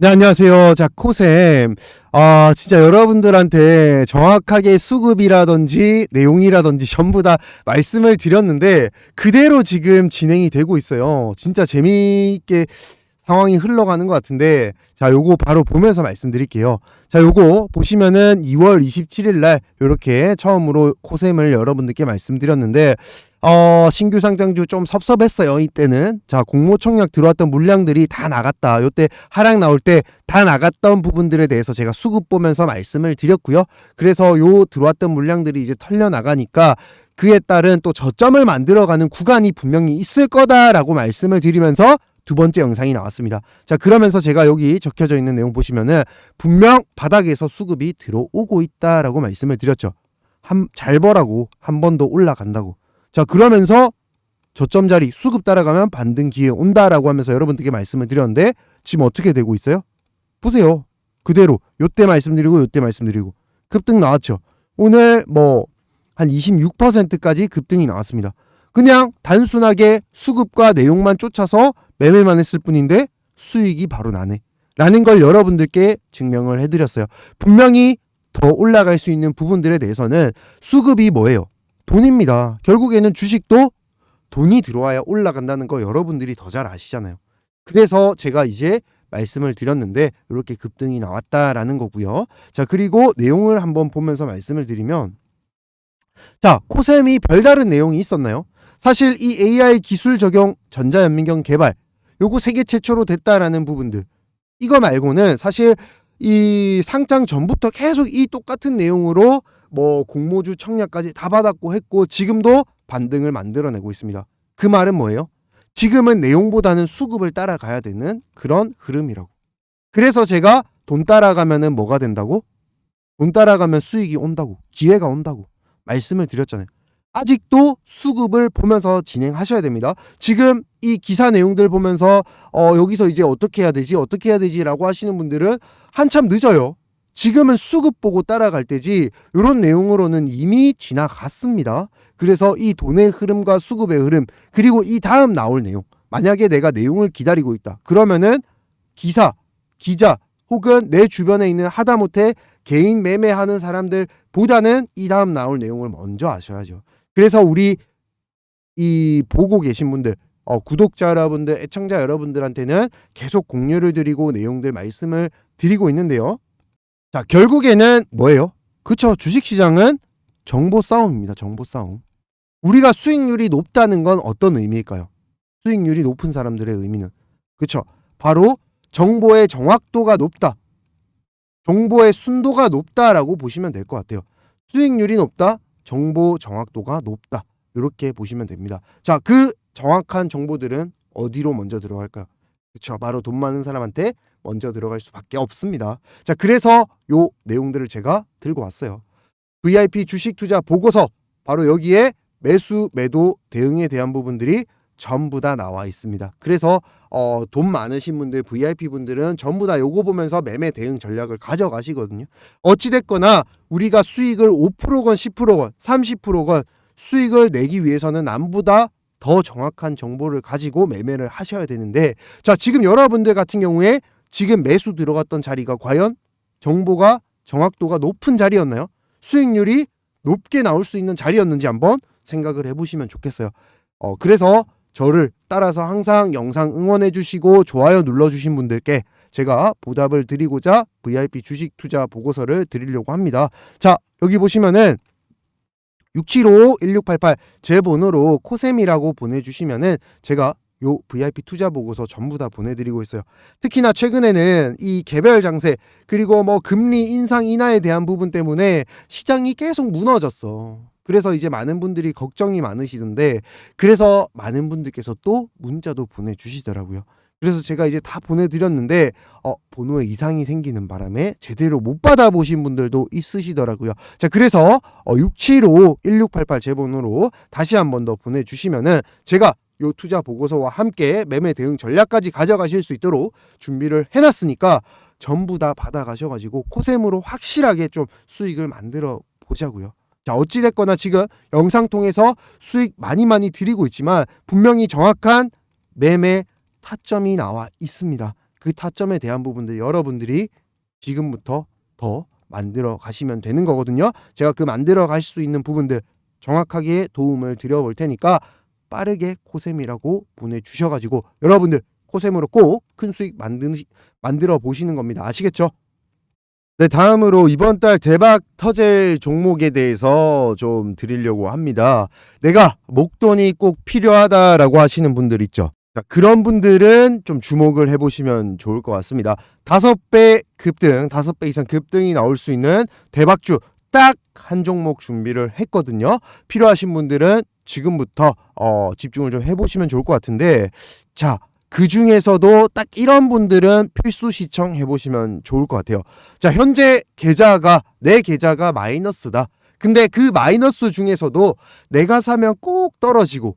네, 안녕하세요. 자, 코셈. 아, 진짜 여러분들한테 정확하게 수급이라든지 내용이라든지 전부 다 말씀을 드렸는데 그대로 지금 진행이 되고 있어요. 진짜 재미있게 상황이 흘러가는 것 같은데 자, 요거 바로 보면서 말씀드릴게요. 자, 요거 보시면은 2월 27일 날 요렇게 처음으로 코셈을 여러분들께 말씀드렸는데 어, 신규 상장주 좀 섭섭했어요. 이때는. 자, 공모 청약 들어왔던 물량들이 다 나갔다. 요때 하락 나올 때 다 나갔던 부분들에 대해서 제가 수급 보면서 말씀을 드렸고요. 그래서 요 들어왔던 물량들이 이제 털려 나가니까 그에 따른 또 저점을 만들어가는 구간이 분명히 있을 거다라고 말씀을 드리면서 두 번째 영상이 나왔습니다. 자, 그러면서 제가 여기 적혀져 있는 내용 보시면은 분명 바닥에서 수급이 들어오고 있다라고 말씀을 드렸죠. 한, 잘 보라고 한 번 더 올라간다고. 자, 그러면서 저점 자리 수급 따라가면 반등 기회 온다라고 하면서 여러분들께 말씀을 드렸는데 지금 어떻게 되고 있어요? 보세요. 그대로 요때 말씀드리고 요때 말씀드리고 급등 나왔죠. 오늘 뭐 한 26%까지 급등이 나왔습니다. 그냥 단순하게 수급과 내용만 쫓아서 매매만 했을 뿐인데 수익이 바로 나네. 라는 걸 여러분들께 증명을 해드렸어요. 분명히 더 올라갈 수 있는 부분들에 대해서는 수급이 뭐예요? 돈입니다. 결국에는 주식도 돈이 들어와야 올라간다는 거 여러분들이 더 잘 아시잖아요. 그래서 제가 이제 말씀을 드렸는데 이렇게 급등이 나왔다라는 거고요. 자, 그리고 내용을 한번 보면서 말씀을 드리면 자, 코셈이 별다른 내용이 있었나요? 사실 이 AI 기술 적용 전자연민경 개발 요거 세계 최초로 됐다라는 부분들 이거 말고는 사실 이 상장 전부터 계속 이 똑같은 내용으로 뭐 공모주 청약까지 다 받았고 했고 지금도 반등을 만들어내고 있습니다. 그 말은 뭐예요? 지금은 내용보다는 수급을 따라가야 되는 그런 흐름이라고. 그래서 제가 돈 따라가면은 뭐가 된다고? 돈 따라가면 수익이 온다고. 기회가 온다고. 말씀을 드렸잖아요. 아직도 수급을 보면서 진행하셔야 됩니다. 지금 이 기사 내용들 보면서 어 여기서 이제 어떻게 해야 되지? 어떻게 해야 되지라고 하시는 분들은 한참 늦어요. 지금은 수급 보고 따라갈 때지 이런 내용으로는 이미 지나갔습니다. 그래서 이 돈의 흐름과 수급의 흐름 그리고 이 다음 나올 내용 만약에 내가 내용을 기다리고 있다 그러면은 기사 기자 혹은 내 주변에 있는 하다못해 개인 매매하는 사람들보다는 이 다음 나올 내용을 먼저 아셔야죠. 그래서 우리 이 보고 계신 분들 어, 구독자 여러분들 애청자 여러분들한테는 계속 공유를 드리고 내용들 말씀을 드리고 있는데요. 자, 결국에는 뭐예요? 그쵸. 주식시장은 정보 싸움입니다. 정보 싸움. 우리가 수익률이 높다는 건 어떤 의미일까요? 수익률이 높은 사람들의 의미는. 그쵸. 바로 정보의 정확도가 높다. 정보의 순도가 높다라고 보시면 될 것 같아요. 수익률이 높다. 정보 정확도가 높다. 이렇게 보시면 됩니다. 자, 그 정확한 정보들은 어디로 먼저 들어갈까요? 그쵸. 바로 돈 많은 사람한테 먼저 들어갈 수밖에 없습니다. 자, 그래서 요 내용들을 제가 들고 왔어요. VIP 주식 투자 보고서 바로 여기에 매수 매도 대응에 대한 부분들이 전부 다 나와 있습니다. 그래서 어, 돈 많으신 분들 VIP 분들은 전부 다 요거 보면서 매매 대응 전략을 가져가시거든요. 어찌 됐거나 우리가 수익을 5%건 10%건 30%건 수익을 내기 위해서는 남보다 더 정확한 정보를 가지고 매매를 하셔야 되는데 자, 지금 여러분들 같은 경우에 지금 매수 들어갔던 자리가 과연 정보가 정확도가 높은 자리였나요? 수익률이 높게 나올 수 있는 자리였는지 한번 생각을 해보시면 좋겠어요. 어, 그래서 저를 따라서 항상 영상 응원해 주시고 좋아요 눌러 주신 분들께 제가 보답을 드리고자 VIP 주식 투자 보고서를 드리려고 합니다. 자, 여기 보시면은 675-1688 제 번호로 코셈이라고 보내주시면은 제가 요 VIP 투자 보고서 전부 다 보내드리고 있어요. 특히나 최근에는 이 개별 장세 그리고 뭐 금리 인상 인하에 대한 부분 때문에 시장이 계속 무너졌어. 그래서 이제 많은 분들이 걱정이 많으시던데 그래서 많은 분들께서 또 문자도 보내주시더라고요. 그래서 제가 이제 다 보내드렸는데 어, 번호에 이상이 생기는 바람에 제대로 못 받아보신 분들도 있으시더라고요. 자 그래서 어, 675-1688 제 번호로 다시 한 번 더 보내주시면은 제가 요 투자 보고서와 함께 매매 대응 전략까지 가져가실 수 있도록 준비를 해놨으니까 전부 다 받아가셔가지고 코셈으로 확실하게 좀 수익을 만들어 보자고요. 자 어찌됐거나 지금 영상 통해서 수익 많이 많이 드리고 있지만 분명히 정확한 매매 타점이 나와 있습니다. 그 타점에 대한 부분들 여러분들이 지금부터 더 만들어 가시면 되는 거거든요. 제가 그 만들어 가실 수 있는 부분들 정확하게 도움을 드려 볼 테니까 빠르게 코셈이라고 보내주셔 가지고 여러분들 코셈으로 꼭 큰 수익 만드, 만들어 보시는 겁니다. 아시겠죠? 네, 다음으로 이번 달 대박 터질 종목에 대해서 좀 드리려고 합니다. 내가 목돈이 꼭 필요하다라고 하시는 분들 있죠. 자, 그런 분들은 좀 주목을 해보시면 좋을 것 같습니다. 다섯 배 급등, 다섯 배 이상 급등이 나올 수 있는 대박주 딱 한 종목 준비를 했거든요. 필요하신 분들은 지금부터 어, 집중을 좀 해보시면 좋을 것 같은데, 자, 그 중에서도 딱 이런 분들은 필수 시청해 보시면 좋을 것 같아요. 자, 현재 계좌가 내 계좌가 마이너스다. 근데 그 마이너스 중에서도 내가 사면 꼭 떨어지고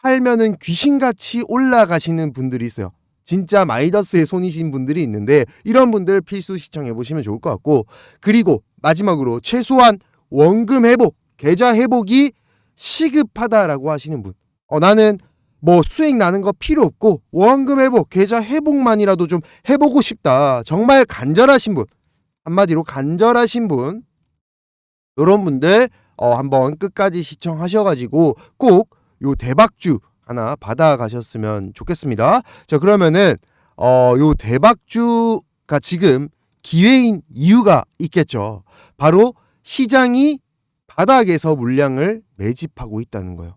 팔면은 귀신같이 올라가시는 분들이 있어요. 진짜 마이너스에 손이신 분들이 있는데 이런 분들 필수 시청해 보시면 좋을 것 같고 그리고 마지막으로 최소한 원금 회복, 계좌 회복이 시급하다라고 하시는 분. 어, 나는 뭐 수익 나는 거 필요 없고 원금 회복, 계좌 회복만이라도 좀 해보고 싶다. 정말 간절하신 분. 한마디로 간절하신 분. 이런 분들 어, 한번 끝까지 시청하셔가지고 꼭 요 대박주 하나 받아가셨으면 좋겠습니다. 자 그러면은 어, 요 대박주가 지금 기회인 이유가 있겠죠. 바로 시장이 바닥에서 물량을 매집하고 있다는 거예요.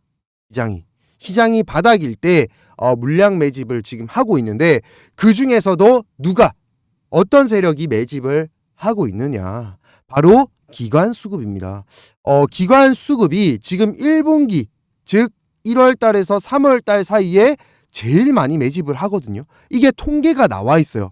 시장이 시장이 바닥일 때 어, 물량 매집을 지금 하고 있는데 그 중에서도 누가 어떤 세력이 매집을 하고 있느냐? 바로 기관 수급입니다. 어, 기관 수급이 지금 1분기 즉 1월 달에서 3월 달 사이에 제일 많이 매집을 하거든요. 이게 통계가 나와 있어요.